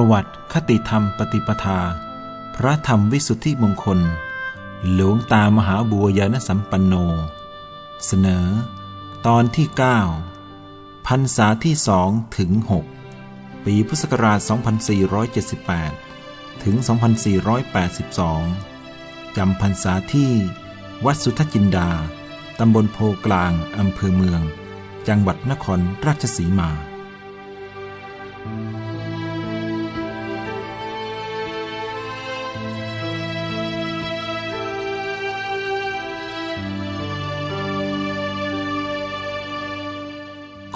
ประวัติคติธรรมปฏิปทา พระธรรมวิสุทธิมงคล หลวงตามหาบัวยานสัมปันโน เสนอ ตอนที่ 9 พรรษาที่สองถึง 6 ปีพุทธศักราช 2478 ถึง 2482 จำพรรษาที่ วัดสุทธจินดา ตำบลโพกลาง อำเภอเมือง จังหวัดนครราชสีมา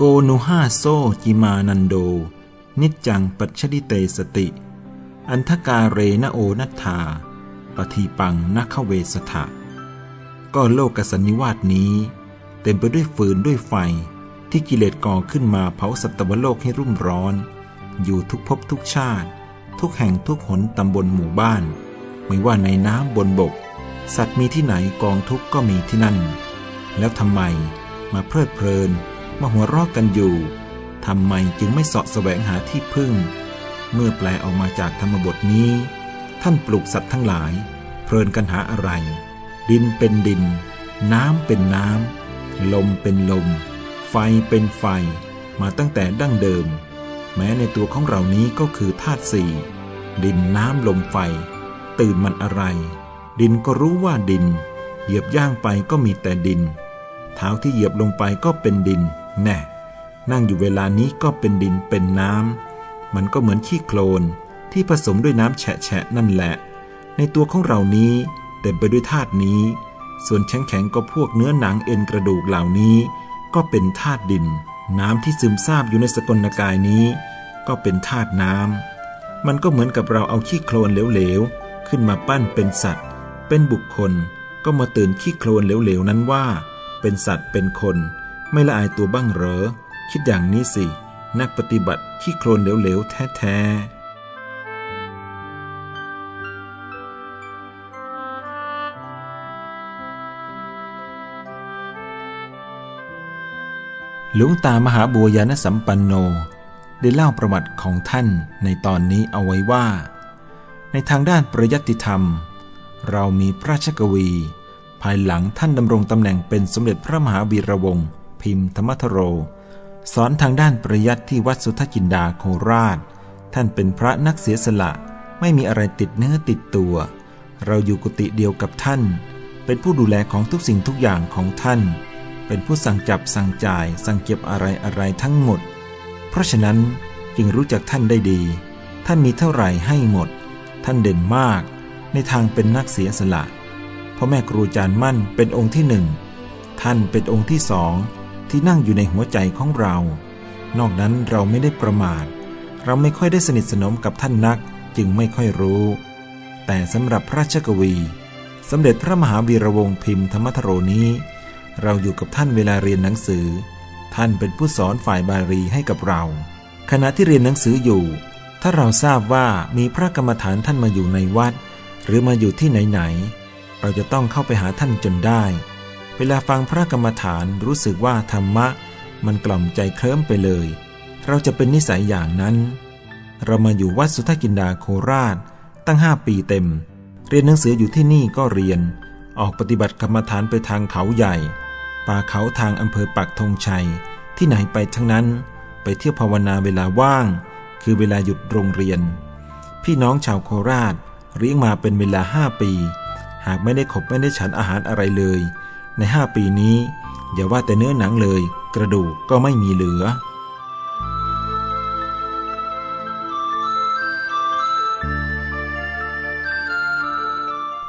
โกนุห้าโซจิมานันโด นิจจังปัจฉดิเตสติ อันทกาเรนโอนัตถาปทีปังนักเวสถะก็โลกสันนิวาสนี้ เต็มไปด้วยฟืนด้วยไฟที่กิเลสก่อขึ้นมาเผาสัตวโลกให้รุ่มร้อน อยู่ทุกภพทุกชาติ ทุกแห่งทุกหนตำบลหมู่บ้าน ไม่ว่าในน้ำบนบก สัตว์มีที่ไหนกองทุกข์ก็มีที่นั่น แล้วทำไมมาเพลิดเพลิน มาหัวราะกันอยู่ทำไมจึงไม่เสาะแสวงหาที่พึ่ง เมื่อแปลออกมาจากธรรมบทนี้ ท่านปลูกสัตว์ทั้งหลาย เพลินกันหาอะไร ดินเป็นดิน น้ำเป็นน้ำ ลมเป็นลม ไฟเป็นไฟ มาตั้งแต่ดั้งเดิม แม้ในตัวของเรานี้ก็คือธาตุสี่ดินน้ำลมไฟ ตื่นมันอะไร ดินก็รู้ว่าดิน เหยียบย่างไปก็มีแต่ดิน เท้าที่เหยียบลงไปก็เป็นดิน แน่นั่งอยู่เวลานี้ก็เป็นดินเป็นน้ำ มันก็เหมือนขี้โคลนที่ผสมด้วยน้ำแฉะนั่นแหละ ในตัวของเรานี้เต็มไปด้วยธาตุนี้ ส่วนแข็งๆก็พวกเนื้อหนังเอ็นกระดูกเหล่านี้ ก็เป็นธาตุดิน น้ำที่ซึมซาบอยู่ในสกลกายนี้ ก็เป็นธาตุน้ำ มันก็เหมือนกับเราเอาขี้โคลนเหลวๆขึ้นมาปั้นเป็นสัตว์ เป็นบุคคล ก็มาตื่นขี้โคลนเหลวๆนั้นว่า เป็นสัตว์เป็นคน ไม่ละอายตัวบ้างเหรอ คิดอย่างนี้สิ นักปฏิบัติขี้โคลนเหลวๆ แท้ๆหลวงตามหาบัวยานสัมปันโน ได้เล่าประวัติของท่านในตอนนี้เอาไว้ว่า ในทางด้านประยัติธรรม เรามีพระราชกวี ภายหลังท่านดำรงตำแหน่งเป็นสมเด็จพระมหาวีระวงศ์ พิมพ์ธรรมทโร สอนทางด้านประยัติที่วัดสุทธจินดาโคราช ท่านเป็นพระนักเสียสละไม่มีอะไรติดเนื้อติดตัว เราอยู่กุฏิเดียวกับท่าน เป็นผู้ดูแลของทุกสิ่งทุกอย่างของท่าน เป็นผู้สั่งจับสั่งจ่าย สั่งเก็บอะไรอะไรทั้งหมด เพราะฉะนั้นจึงรู้จักท่านได้ดี ท่านมีเท่าไหร่ให้หมด ท่านเด่นมาก ในทางเป็นนักเสียสละพ่อแม่ครูอาจารย์มั่นเป็นองค์ที่หนึ่ง ท่านเป็นองค์ที่สอง ที่นั่งอยู่ในหัวใจของเรา นอกนั้นเราไม่ได้ประมาท เราไม่ค่อยได้สนิทสนมกับท่านนักจึงไม่ค่อยรู้ แต่สำหรับพระราชกวี สมเด็จพระมหาวีระวงศ์พิมพ์ธรรมทโรนี้ เราอยู่กับท่านเวลาเรียนหนังสือ ท่านเป็นผู้สอนฝ่ายบาลีให้กับเรา ขณะที่เรียนหนังสืออยู่ ถ้าเราทราบว่ามีพระกรรมฐานท่านมาอยู่ในวัด หรือมาอยู่ที่ไหนๆเราจะต้องเข้าไปหาท่านจนได้ เวลาฟังพระกรรมฐานรู้สึกว่าธรรมะ มันกล่อมใจเคลิ้มไปเลย เราจะเป็นนิสัยอย่างนั้น เรามาอยู่วัดสุทธกินดาโคราช ตั้งห้าปีเต็ม เรียนหนังสืออยู่ที่นี่ก็เรียน ออกปฏิบัติกรรมฐานไปทางเขาใหญ่ ป่าเขาทางอำเภอปักธงชัย ที่ไหนไปทั้งนั้น ไปเที่ยวภาวนาเวลาว่าง คือเวลาหยุดโรงเรียน พี่น้องชาวโคราชเลี้ยงมาเป็นเวลาห้าปี หากไม่ได้ขบไม่ได้ฉันอาหารอะไรเลย ในห้าปีนี้ อย่าว่าแต่เนื้อหนังเลย กระดูกก็ไม่มีเหลือ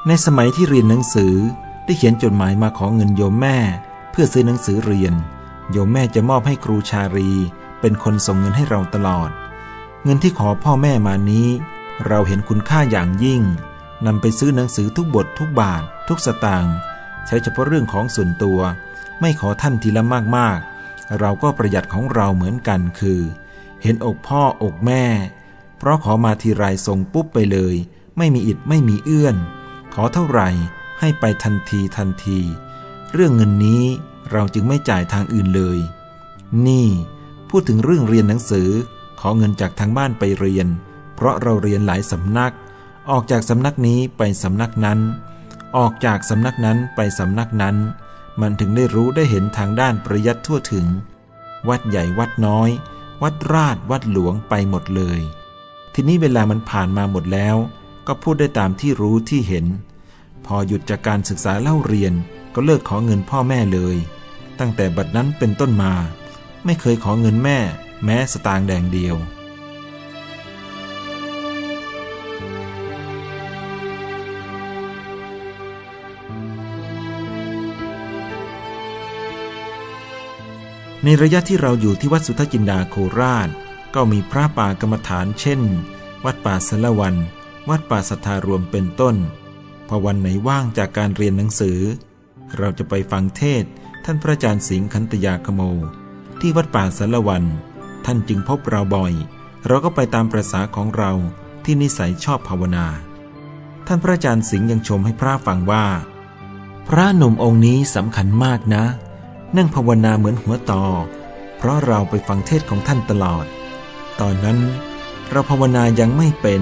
ในสมัยที่เรียนหนังสือได้เขียนจดหมายมาขอเงินโยมแม่ เพื่อซื้อหนังสือเรียน โยมแม่จะมอบให้ครูชารี เป็นคนส่งเงินให้เราตลอด เงินที่ขอพ่อแม่มานี้ เราเห็นคุณค่าอย่างยิ่งนำไปซื้อหนังสือทุกบททุกบาท ทุกสตางค์ ใช้เฉพาะเรื่องของส่วนตัว ไม่ขอท่านทีละมากๆ เราก็ประหยัดของเราเหมือนกันคือ เห็นอกพ่ออกแม่ เพราะขอมาทีไรส่งปุ๊บไปเลย ไม่มีอิดไม่มีเอื้อน ขอเท่าไหร่ให้ไปทันทีทันที เรื่องเงินนี้เราจึงไม่จ่ายทางอื่นเลย นี่ พูดถึงเรื่องเรียนหนังสือ ขอเงินจากทางบ้านไปเรียน เพราะเราเรียนหลายสำนัก ออกจากสำนักนี้ไปสำนักนั้น ออกจากสำนักนั้นไปสำนักนั้น มันถึงได้รู้ได้เห็นทางด้านประยัดทั่วถึง วัดใหญ่วัดน้อย วัดราชวัดหลวงไปหมดเลย ทีนี้เวลามันผ่านมาหมดแล้ว ก็พูดได้ตามที่รู้ที่เห็น พอหยุดจากการศึกษาเล่าเรียนก็เลิกขอเงินพ่อแม่เลย ตั้งแต่บัดนั้นเป็นต้นมา ไม่เคยขอเงินแม่ แม้สตางค์แดงเดียว ในระยะที่เราอยู่ที่วัดสุทธจินดาโคราช ก็มีพระป่ากรรมฐานเช่น วัดป่าสละวัน วัดป่าสัทธารวมเป็นต้น พอวันไหนว่างจากการเรียนหนังสือ เราจะไปฟังเทศท่านพระอาจารย์สิงห์คันตยาคโม ที่วัดป่าสละวัน ท่านจึงพบเราบ่อย เราก็ไปตามประษาของเราที่นิสัยชอบภาวนา ท่านพระอาจารย์สิงห์ยังชมให้พระฟังว่า พระหนุ่มองค์นี้สำคัญมากนะ นั่งภาวนาเหมือนหัวต่อ เพราะเราไปฟังเทศของท่านตลอด ตอนนั้นเราภาวนายังไม่เป็น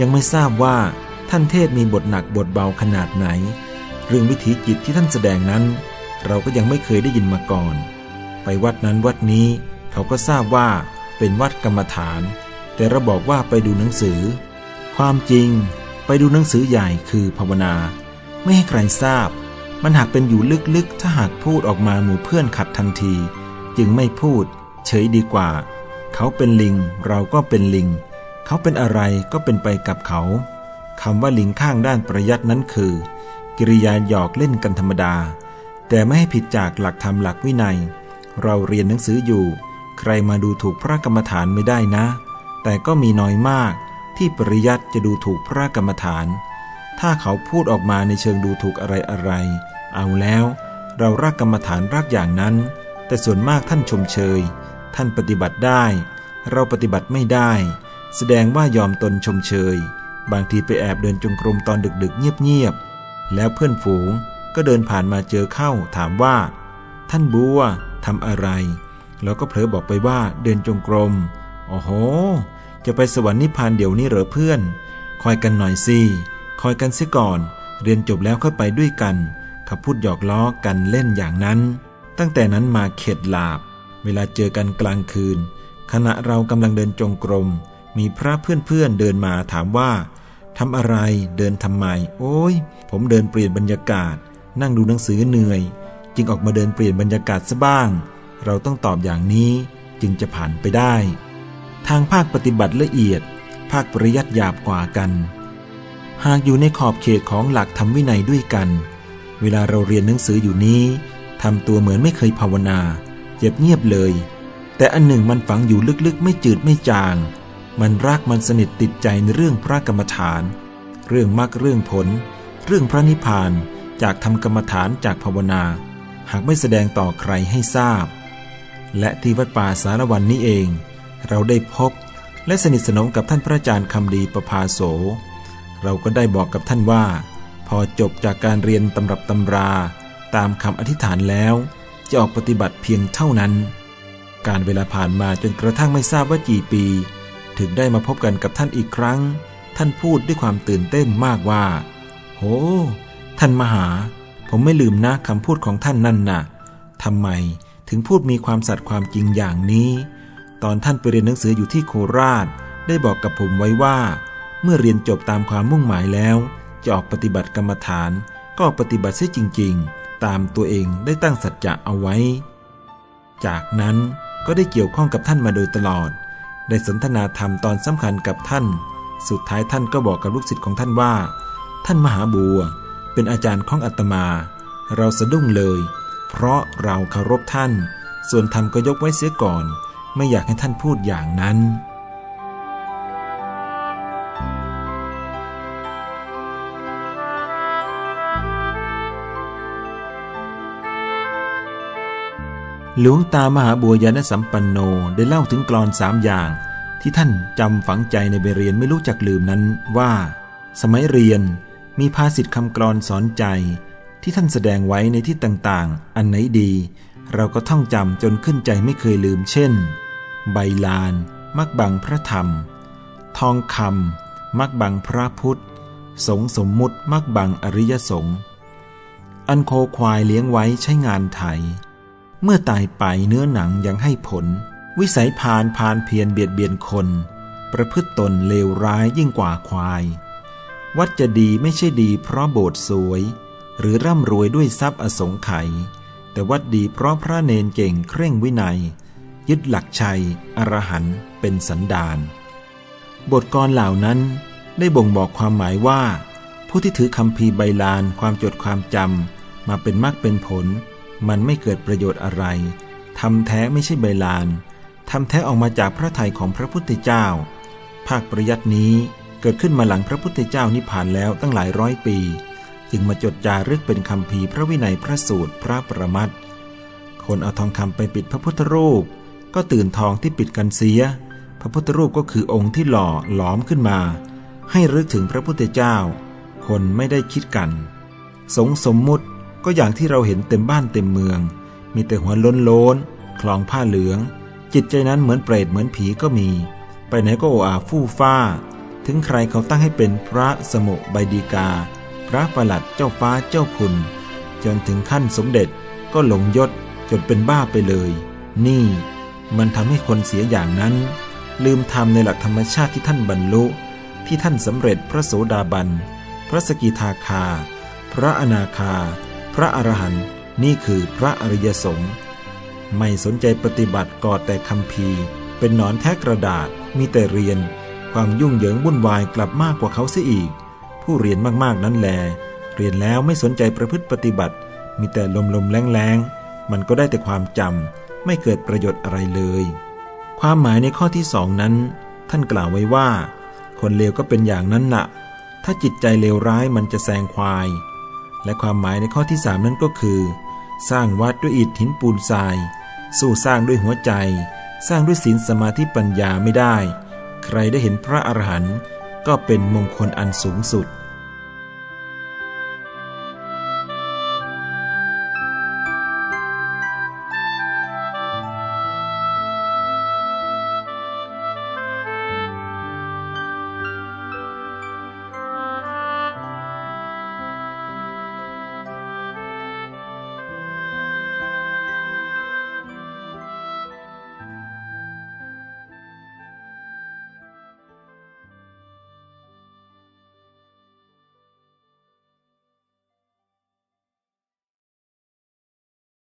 ยังไม่ทราบว่าท่านเทศมีบทหนักบทเบาขนาดไหน เรื่องวิถีจิตที่ท่านแสดงนั้น เราก็ยังไม่เคยได้ยินมาก่อน ไปวัดนั้นวัดนี้เขาก็ทราบว่าเป็นวัดกรรมฐาน แต่เราบอกว่าไปดูหนังสือ ความจริงไปดูหนังสือใหญ่คือภาวนา ไม่ให้ใครทราบ มันหากเป็นอยู่ลึกๆ ถ้าหากพูดออกมาหมู่เพื่อนขัดทันที จึงไม่พูด เฉยดีกว่า เขาเป็นลิง เราก็เป็นลิง เขาเป็นอะไรก็เป็นไปกับเขาคำว่าลิงข้างด้านประยัดนั้นคือ กิริยาหยอกเล่นกันธรรมดา แต่ไม่ให้ผิดจากหลักธรรมหลักวินัย เราเรียนหนังสืออยู่ ใครมาดูถูกพระกรรมฐานไม่ได้นะ แต่ก็มีน้อยมากที่ปริยัติจะดูถูกพระกรรมฐาน ถ้าเขาพูดออกมาในเชิงดูถูกอะไรอะไร เอาแล้ว เรารักกรรมฐานรักอย่างนั้น แต่ส่วนมากท่านชมเชย ท่านปฏิบัติได้ เราปฏิบัติไม่ได้ แสดงว่ายอมตนชมเชย บางทีไปแอบเดินจงกรมตอนดึกๆ เงียบๆ แล้วเพื่อนฝูงก็เดินผ่านมาเจอเข้าถามว่า ท่านบัวทำอะไร เราก็เผลอบอกไปว่าเดินจงกรมโอ้โห จะไปสวรรค์นิพพานเดี๋ยวนี้เหรอเพื่อน คอยกันหน่อยสิ คอยกันเสียก่อน เรียนจบแล้วค่อยไปด้วยกันเขาพูดหยอกล้อกันเล่นอย่างนั้น ตั้งแต่นั้นมาเข็ดหลาบ เวลาเจอกันกลางคืน ขณะเรากำลังเดินจงกรม มีพระเพื่อนๆเดินมาถามว่าทำอะไรเดินทำไม โอ้ย ผมเดินเปลี่ยนบรรยากาศ นั่งดูหนังสือเหนื่อย จึงออกมาเดินเปลี่ยนบรรยากาศซะบ้าง เราต้องตอบอย่างนี้จึงจะผ่านไปได้ ทางภาคปฏิบัติละเอียด ภาคปริยัติหยาบกว่ากัน หากอยู่ในขอบเขตของหลักธรรมวินัยด้วยกัน เวลาเราเรียนหนังสืออยู่นี้ทำตัวเหมือนไม่เคยภาวนาเจ็บเงียบเลย แต่อันหนึ่งมันฝังอยู่ลึกๆ ไม่จืดไม่จาง มันรักมันสนิทติดใจในเรื่องพระกรรมฐาน เรื่องมรรคเรื่องผล เรื่องพระนิพพานจากทำกรรมฐานจากภาวนา หากไม่แสดงต่อใครให้ทราบ และที่วัดป่าสารวันนี้เอง เราได้พบและสนิทสนมกับท่านพระอาจารย์คำดีประภาโส เราก็ได้บอกกับท่านว่า พอจบจากการเรียนตำรับตำราตามคำอธิษฐานแล้ว จะออกปฏิบัติเพียงเท่านั้น การเวลาผ่านมาจนกระทั่งไม่ทราบว่ากี่ปี ถึงได้มาพบกันกับท่านอีกครั้ง ท่านพูดด้วยความตื่นเต้นมากว่า โห ท่านมหา ผมไม่ลืมนะคำพูดของท่านนั่นนะ่ะทำไมถึงพูดมีความสัตย์ความจริงอย่างนี้ ตอนท่านไปเรียนหนังสืออยู่ที่โคราช ได้บอกกับผมไว้ว่า เมื่อเรียนจบตามความมุ่งหมายแล้ว จะออกปฏิบัติกรรมฐานก็ปฏิบัติเสียจริง ๆ ตามตัวเองได้ตั้งสัจจะเอาไว้ จากนั้นก็ได้เกี่ยวข้องกับท่านมาโดยตลอด ได้สนทนาธรรมตอนสำคัญกับท่าน สุดท้ายท่านก็บอกกับลูกศิษย์ของท่านว่า ท่านมหาบัว เป็นอาจารย์ของอาตมา เราสะดุ้งเลย เพราะเราเคารพท่าน ส่วนธรรมก็ยกไว้เสียก่อน ไม่อยากให้ท่านพูดอย่างนั้น หลวงตามหาบัวยานสัมปันโนได้เล่าถึงกรอนสามอย่าง ที่ท่านจำฝังใจในใบเรียนไม่รู้จักลืมนั้นว่า สมัยเรียนมีภาษิตคำกรอนสอนใจ ที่ท่านแสดงไว้ในที่ต่างๆ อันไหนดี เราก็ท่องจำจนขึ้นใจไม่เคยลืมเช่น ใบลาน มักบังพระธรรม ทองคำมักบังพระพุทธ สงสมมุติมักบังอริยสงฆ์อันโคควายเลี้ยงไว้ใช้งานไถ เมื่อตายไปเนื้อหนังยังให้ผล วิสัยพานพานเพียรเบียดเบียนคน ประพฤติตนเลวร้ายยิ่งกว่าควาย วัดจะดีไม่ใช่ดีเพราะโบสถ์สวย หรือร่ำรวยด้วยทรัพย์อสงไขยแต่วัดดีเพราะพระเนนเก่งเคร่งวินัย ยึดหลักชัย อรหันต์เป็นสันดานบทกรเหล่านั้นได้บ่งบอกความหมายว่า ผู้ที่ถือคำพีใบลานความจดความจำมาเป็นมรรคเป็นผล มันไม่เกิดประโยชน์อะไรทำแท้ไม่ใช่ใบลานทำแท้ออกมาจากพระทัยของพระพุทธเจ้า ภาคประยัตินี้เกิดขึ้นมาหลังพระพุทธเจ้านิพพานแล้วตั้งหลายร้อยปี จึงมาจดจารึกเป็นคำพีพระวินัยพระสูตรพระประมัติคนเอาทองคำไปปิดพระพุทธรูป ก็ตื่นทองที่ปิดกันเสีย พระพุทธรูปก็คือองค์ที่หล่อหลอมขึ้นมา ให้รึกถึงพระพุทธเจ้า คนไม่ได้คิดกัน สงสมมุติ ก็อย่างที่เราเห็นเต็มบ้านเต็มเมือง มีแต่หัวล้นโลนคลองผ้าเหลือง จิตใจนั้นเหมือนเปรตเหมือนผีก็มี ไปไหนก็โออาฟู่ฟ้า ถึงใครเขาตั้งให้เป็นพระสมุใบดีกา พระประหลัดเจ้าฟ้าเจ้าคุณ จนถึงขั้นสมเด็จก็หลงยศจนเป็นบ้าไปเลย นี่ มันทำให้คนเสียอย่างนั้น ลืมทำในหลักธรรมชาติที่ท่านบรรลุ ที่ท่านสำเร็จพระโสดาบัน พระสกิทาคา พระอนาคา ระอรหันต์นี่คือพระอริยสงฆ์ไม่สนใจปฏิบัติก่อแต่คำพีเป็นหนอนแท้กระดาษมีแต่เรียน ความยุ่งเหยิงวุ่นวายกลับมากกว่าเขาเสียอีก ผู้เรียนมากๆนั้นแล เรียนแล้วไม่สนใจประพฤติปฏิบัติ มีแต่ลมๆแรงๆมันก็ได้แต่ความจำไม่เกิดประโยชน์อะไรเลย ความหมายในข้อที่สองนั้น ท่านกล่าวไว้ว่า คนเลวก็เป็นอย่างนั้นละ่ะ ถ้าจิตใจเลวร้ายมันจะแซงควาย และความหมายในข้อที่สามนั้นก็คือ สร้างวัดด้วยอิฐหินปูนทราย สู้สร้างด้วยหัวใจ สร้างด้วยศีลสมาธิปัญญาไม่ได้ ใครได้เห็นพระอรหันต์ก็เป็นมงคลอันสูงสุด